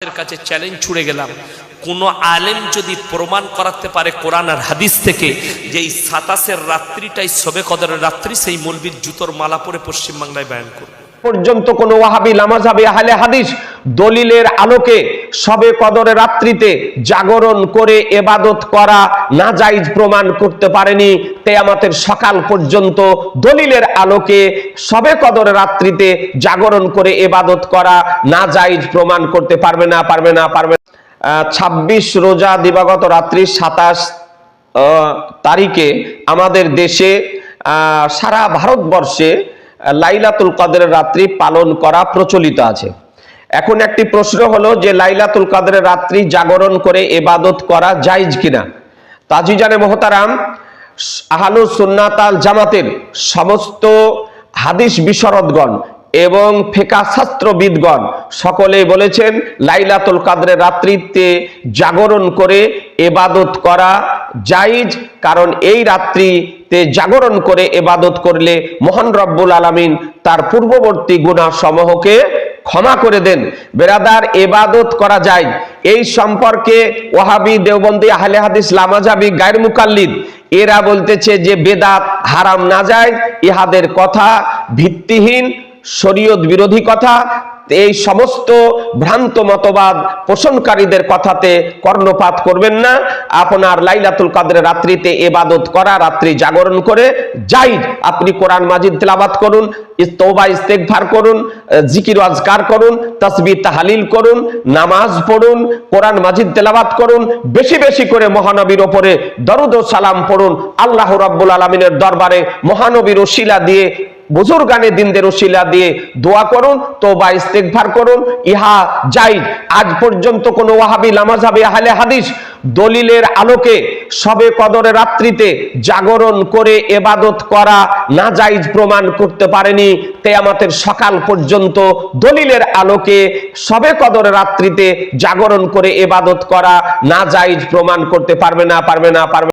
কাছে চ্যালেঞ্জ ছুড়ে গেলাম। কোন আলেম যদি প্রমাণ করাতে পারে কোরআন আর হাদিস থেকে যে এই সাতাশের রাত্রিটাই সবে কদরের রাত্রি, সেই মলবির জুতোর মালা পরে পশ্চিমবাংলায় বয়ান করবে। পর্যন্ত কোন ওয়াহাবি, লামাজাবি, আহলে হাদিস দলিলের আলোকে সবে কদরে রাত্রিতে জাগরণ করে এবাদত করা না জাইজ প্রমাণ করতে পারেনি। তেয়ামাতের সকাল পর্যন্ত দলিলের আলোকে সবে কদরে রাত্রিতে জাগরণ করে এবাদত করা না জাইজ প্রমাণ করতে পারবে না পারবে না, পারবে ছাব্বিশ রোজা দিবাগত রাত্রি সাতাশ তারিখে আমাদের দেশে সারা ভারতবর্ষে লাইলাতুল কদরের রাত্রি পালন করা প্রচলিত আছে। এখন একটি প্রশ্ন হলো যে লাইলাতুল কদরের রাত্রি জাগরণ করে এবাদত করা জায়েজ কিনা? তাজিজানে মোহতারাম, আহালু সুন্নাতাল জামাতের সমস্ত হাদিস বিশরদগণ এবং ফেকা শাস্ত্রবিদগণ সকলেই বলেছেন, লাইলাতুল কাদরের রাত্রিতে জাগরণ করে এবাদত করা জাইজ কারণ এই রাত্রিতে জাগরণ করে এবাদত করলে মহান রব্বুল আলামিন তার পূর্ববর্তী গুণা সমূহকে ক্ষমা করে দেন। বেরাদার, এবাদত করা যায়। এই সম্পর্কে ওহাবি দেওবন্দি আহলে হাদিস লামাজাবি গায়ের মুকাল্লিদ, এরা বলতেছে যে বেদাত হারাম না যায়, ইহাদের কথা ভিত্তিহীন, শরীয়ত বিরোধী কথা এই সমস্ত ভ্রান্ত মতবাদ পোষণকারীদের কথাতে কর্ণপাত করবেন না। আপনার লাইলাতুল কাদের রাত্রিতে এবাদত করা, রাত্রি জাগরণ করে যাই আপনি কোরআন মাজিদ তেলাবাত করুন তৌবা ইস্তেগফার করুন, জিকির আজকার করুন তসবি তাহালিল করুন, নামাজ পড়ুন, কোরআন মাজিদ তেলাবাত করুন, বেশি বেশি করে মহানবীর ওপরে দরুদ সালাম পড়ুন, আল্লাহ রাব্বুল আলামিনের দরবারে মহানবীর ওসিলা দিয়ে বুজুর্গানে দিনদের ওসিলা দিয়ে দোয়া করুন তো বা ইস্তেকভার করুন। ইহা যাই আজ পর্যন্ত কোনো ওয়াহাবি লামাজাবি আহলে হাদিস দলিলের আলোকে সবে কদরে রাত্রিতে জাগরণ করে এবাদত করা না জাইজ প্রমাণ করতে পারেনি। তেয়ামাতের সকাল পর্যন্ত দলিলের আলোকে সবে কদরে রাত্রিতে জাগরণ করে এবাদত করা না জাইজ প্রমাণ করতে পারবে না পারবে না, পারবে